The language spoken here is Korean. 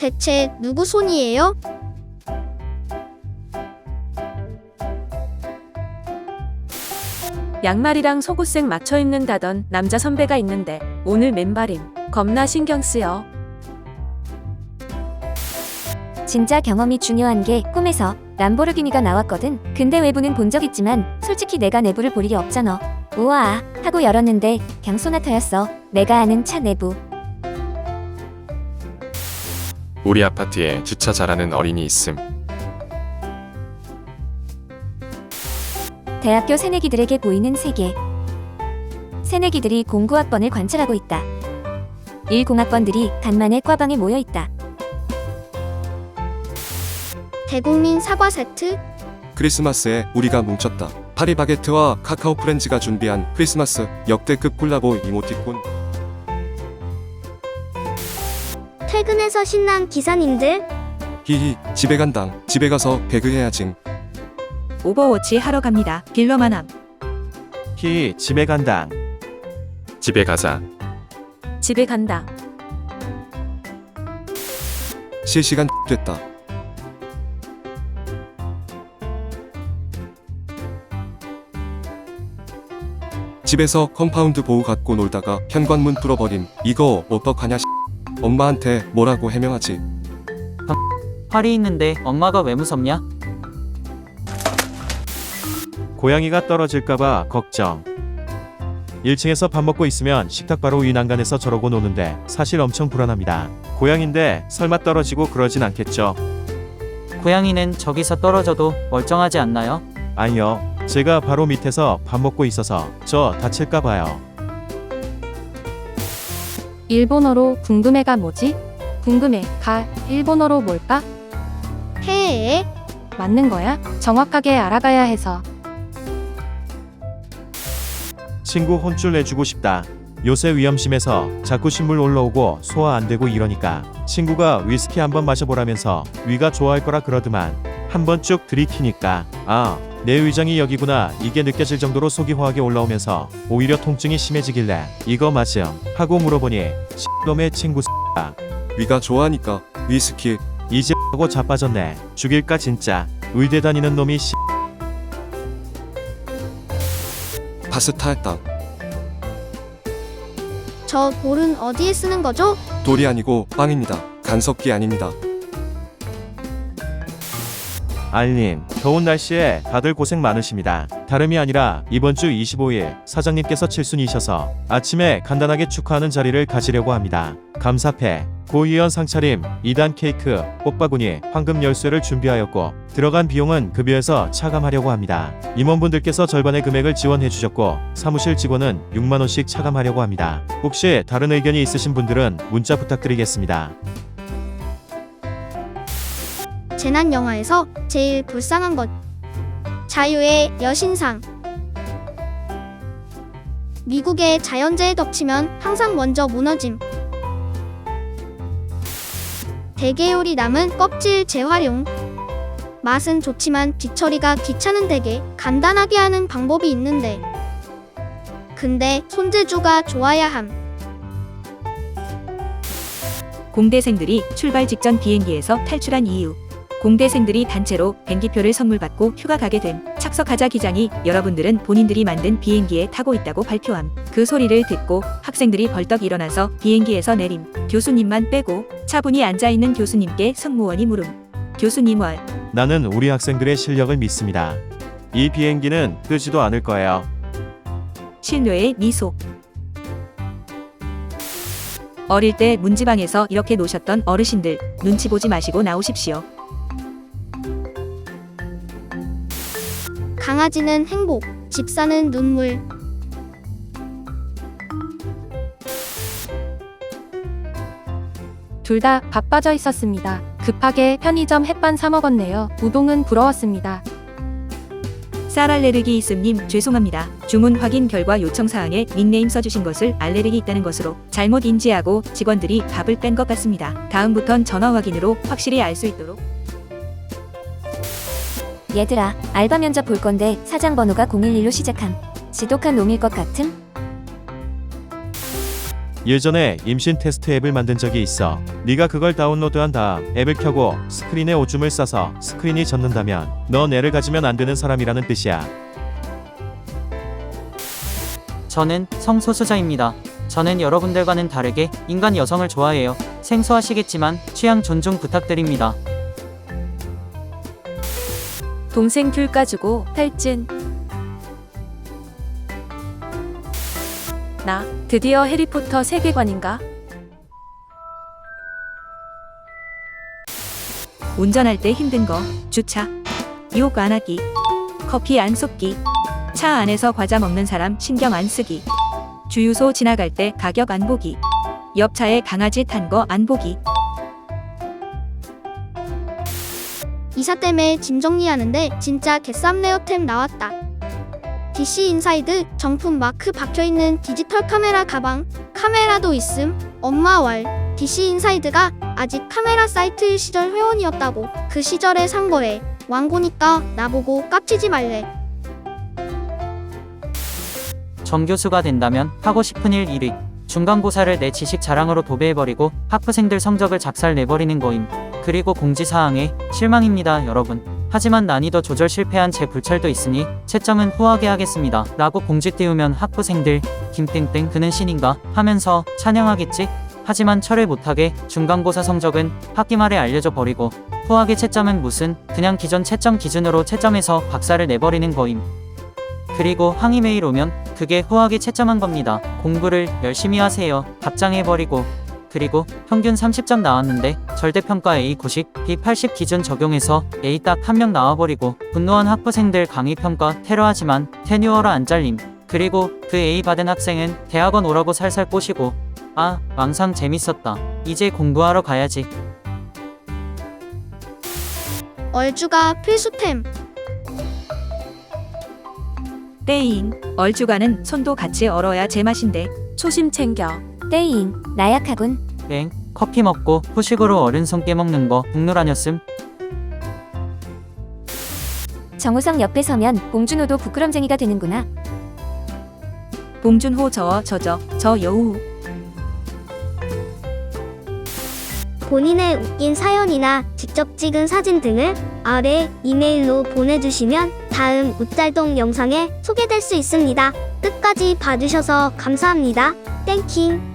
대체 누구 손이에요? 양말이랑 속옷색 맞춰 입는다던 남자 선배가 있는데 오늘 맨발임. 겁나 신경 쓰여. 진짜 경험이 중요한 게 꿈에서 람보르기니가 나왔거든. 근데 외부는 본 적 있지만 솔직히 내가 내부를 볼 일이 없잖아. 우와 하고 열었는데 그냥 소나타였어. 내가 아는 차 내부. 우리 아파트에 주차 잘하는 어린이 있음. 대학교 새내기들에게 보이는 세계. 새내기들이 공구학번을 관찰하고 있다. 1공학번들이 간만에 과방에 모여 있다. 대국민 사과 세트? 크리스마스에 우리가 뭉쳤다. 파리바게트와 카카오 프렌즈가 준비한 크리스마스 역대급 콜라보 이모티콘. 퇴근해서 신난 기사님들? 히히 집에 간당. 집에 가서 배그해야지. 오버워치 하러 갑니다. 딜러만함. 히 집에 간다. 집에 가자. 집에 간다. 실시간 됐다. 집에서 컴파운드 보호 갖고 놀다가 현관문 뚫어버림. 이거 어떡하냐 씨. 엄마한테 뭐라고 해명하지. 팔이 있는데 엄마가 왜 무섭냐? 고양이가 떨어질까봐 걱정. 1층에서 밥 먹고 있으면 식탁 바로 위 난간에서 저러고 노는데 사실 엄청 불안합니다. 고양인데 설마 떨어지고 그러진 않겠죠? 고양이는 저기서 떨어져도 멀쩡하지 않나요? 아니요. 제가 바로 밑에서 밥 먹고 있어서 저 다칠까봐요. 일본어로 궁금해가 뭐지? 궁금해. 가. 일본어로 뭘까? 해에? 맞는 거야? 정확하게 알아가야 해서. 친구 혼쭐 내주고 싶다. 요새 위험심해서 자꾸 신물 올라오고 소화 안 되고 이러니까 친구가 위스키 한번 마셔보라면서 위가 좋아할 거라 그러더만 한번 쭉 들이키니까 아 내 위장이 여기구나 이게 느껴질 정도로 속이 허하게 올라오면서 오히려 통증이 심해지길래 이거 맞음 하고 물어보니 놈의 친구 다 위가 좋아하니까 위스키. 이제 하고 자빠졌네 죽일까 진짜 의대 다니는 놈이 씨 파스타 했다. 저 볼은 어디에 쓰는 거죠? 돌이 아니고 빵입니다. 간섭기 아닙니다. 알림, 더운 날씨에 다들 고생 많으십니다. 다름이 아니라 이번 주 25일 사장님께서 칠순이셔서 아침에 간단하게 축하하는 자리를 가지려고 합니다. 감사패, 고이연 상차림, 2단 케이크, 꽃바구니, 황금 열쇠를 준비하였고 들어간 비용은 급여에서 차감하려고 합니다. 임원분들께서 절반의 금액을 지원해 주셨고 사무실 직원은 6만 원씩 차감하려고 합니다. 혹시 다른 의견이 있으신 분들은 문자 부탁드리겠습니다. 재난 영화에서 제일 불쌍한 것. 자유의 여신상. 미국의 자연재해 덮치면 항상 먼저 무너짐. 대게 요리 남은 껍질 재활용. 맛은 좋지만 뒤처리가 귀찮은 대게 간단하게 하는 방법이 있는데. 근데 손재주가 좋아야 함. 공대생들이 출발 직전 비행기에서 탈출한 이유. 공대생들이 단체로 비행기표를 선물 받고 휴가 가게 됨. 착석하자 기장이 여러분들은 본인들이 만든 비행기에 타고 있다고 발표함. 그 소리를 듣고 학생들이 벌떡 일어나서 비행기에서 내림. 교수님만 빼고 차분히 앉아 있는 교수님께 승무원이 물음. 교수님 월. 나는 우리 학생들의 실력을 믿습니다. 이 비행기는 뜨지도 않을 거예요. 신뢰의 미소. 어릴 때 문지방에서 이렇게 노셨던 어르신들 눈치 보지 마시고 나오십시오. 강아지는 행복, 집사는 눈물. 둘 다 바빠져 있었습니다. 급하게 편의점 햇반 사 먹었네요. 우동은 부러웠습니다. 쌀 알레르기 있음님 죄송합니다. 주문 확인 결과 요청 사항에 닉네임 써주신 것을 알레르기 있다는 것으로 잘못 인지하고 직원들이 밥을 뺀 것 같습니다. 다음부턴 전화 확인으로 확실히 알 수 있도록. 얘들아, 알바 면접 볼 건데 사장 번호가 011로 시작함. 지독한 놈일 것 같음? 예전에 임신 테스트 앱을 만든 적이 있어. 네가 그걸 다운로드한 다음 앱을 켜고 스크린에 오줌을 싸서 스크린이 젖는다면 넌 애를 가지면 안 되는 사람이라는 뜻이야. 저는 성소수자입니다. 저는 여러분들과는 다르게 인간 여성을 좋아해요. 생소하시겠지만 취향 존중 부탁드립니다. 동생 귤 까주고 탈진. 나 드디어 해리포터 세계관인가? 운전할 때 힘든 거 주차 욕 안 하기 커피 안 쏟기 차 안에서 과자 먹는 사람 신경 안 쓰기 주유소 지나갈 때 가격 안 보기 옆 차에 강아지 탄 거 안 보기 이사 때문에 짐 정리하는데 진짜 개쌈 레어템 나왔다. DC 인사이드 정품 마크 박혀있는 디지털 카메라 가방 카메라도 있음 엄마 왈 DC 인사이드가 아직 카메라 사이트 시절 회원이었다고 그 시절에 산 거래 왕고니까 나보고 깝치지 말래 정교수가 된다면 하고 싶은 일 1위. 중간고사를 내 지식 자랑으로 도배해버리고 학부생들 성적을 작살 내버리는 거임. 그리고 공지사항에 실망입니다, 여러분. 하지만 난이도 조절 실패한 제 불찰도 있으니 채점은 후하게 하겠습니다. 라고 공지 띄우면 학부생들 김땡땡 그는 신인가 하면서 찬양하겠지? 하지만 철을 못하게 중간고사 성적은 학기 말에 알려져 버리고 후하게 채점은 무슨 그냥 기존 채점 기준으로 채점해서 박살을 내버리는 거임. 그리고 항의 메일 오면 그게 후하게 채점한 겁니다. 공부를 열심히 하세요. 답장해버리고. 그리고 평균 30점 나왔는데 절대평가 A 90, B 80 기준 적용해서 A 딱 한 명 나와버리고 분노한 학부생들 강의평가 테러하지만 테뉴어라 안 잘림. 그리고 그 A 받은 학생은 대학원 오라고 살살 꼬시고 아 왕상 재밌었다. 이제 공부하러 가야지. 얼주가 필수템 때잉 얼주가는 손도 같이 얼어야 제맛인데 초심 챙겨. 떼잉 나약하군. 땡 커피 먹고 후식으로 어른 손 깨먹는 거 국룰 아니었음? 정우성 옆에 서면 봉준호도 부끄럼쟁이가 되는구나. 봉준호 저어 저저 저 여우 본인의 웃긴 사연이나 직접 찍은 사진 등을 아래 이메일로 보내주시면 다음 웃잘동 영상에 소개될 수 있습니다. 끝까지 봐주셔서 감사합니다. 땡킹!